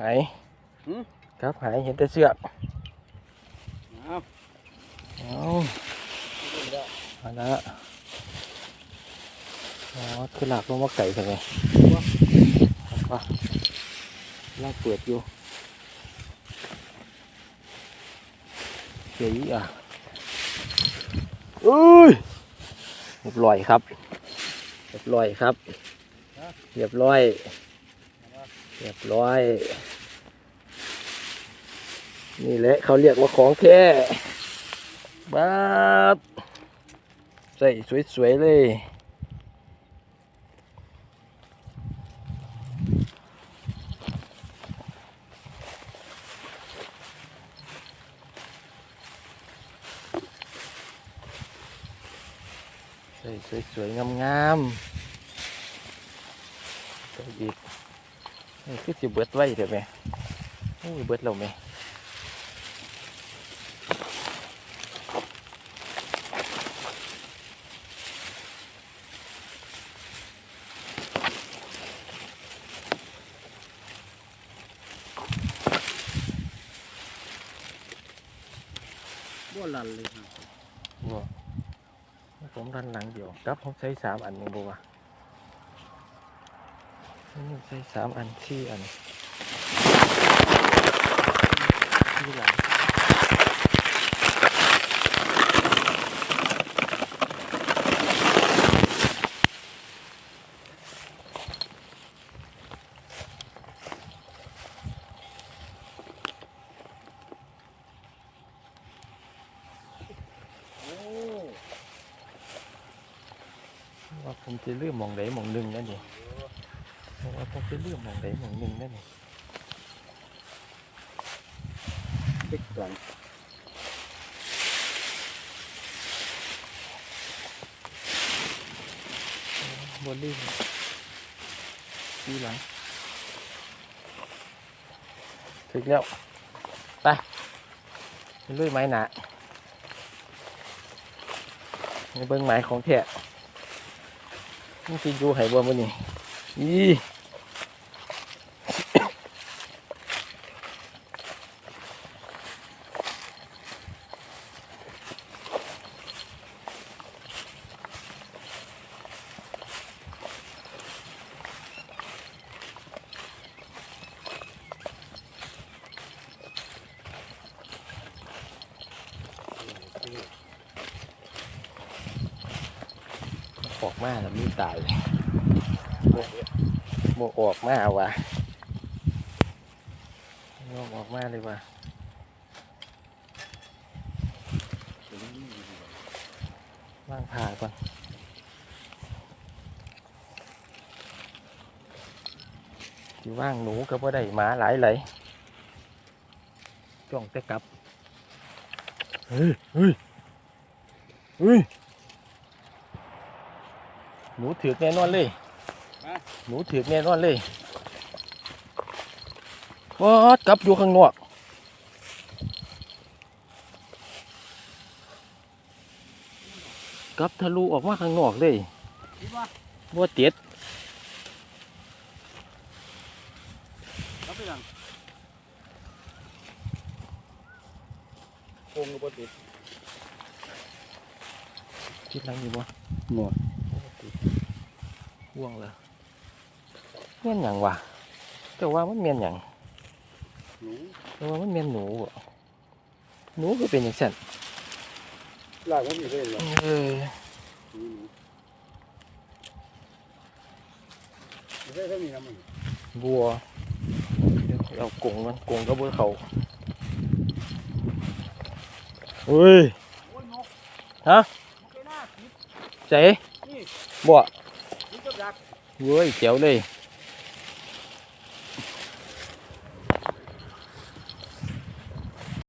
หายหืมครับหายเห็นแต่เสือกเอาเอาเอาละอ๋อคือหลักลงมาไก่ใช่ไหมว่าลากเปิดอยู่เสียอีกอะเอ้ยเรียบร้อยครับ เรียบร้อยครับ เรียบร้อย เรียบร้อย นี่แหละเขาเรียกว่าของแท้บ้าใส่สวยๆเลยใส่สวยๆงามๆใส่อีก นี่คือสิเบิดไว้เดี๋ยวไหมโอ้ยเบิดเราไหมบ่ลันเลยครับบ่ผมรันหลังเดียวกับผมใช้สามอันนี่บ่วะนี่ ใช้สามอันสี่อันที่หลังว่าผมจะเลื่อมมองใดมองหนึ่งนั่นเอง นี่ว่าผมจะเลื่อมมองใดมองหนึ่งนั่นนี่ติ๊กหลังบนลื่นที่หลังถึงแล้วไปไปลุยไม้หนาในเบิ้งไม้ของแท้นี่สิอยู่ไห้บัวมันนี่อี ออกมาแล้วมีตายโมออกมาว่ะโมออกมาเลยว่ะว่างผ่าก่อนที่ว่างหนูก็บ่ได้หมาหลายไหลายจ้องแต่กลับ เฮ้ยเฮ้ยเฮ้ย หนูถือกแน่นอนเลย หนูถือกแน่นอนเลยวัดกลับอยู่ข้างนอกกลับทะลุออกมาข้างนอกเลยคิดว่าบัวเตียดรับไปยังคงบ่ติดคิดหลังอยู่บ่หมด ห่วงเลยเมียนหยังวะเจ้าว่ามันเมียนหยังหนูเจ้าว่ามันเมียนหนูบ่หนูก็เป็นอย่างนั้นลากมันอยู่ได้เหรอเออหนูหนูไม่ใช่ถ้ามีน้ำมันบัวเดี๋ยวเอากงมันกงก็บัวเขาเฮ้ยโอ้ยนกฮะนกไปหน้าผิดเจ๊นี่ บัวนี่ก็ดักเว้ยเจ๋วเลยน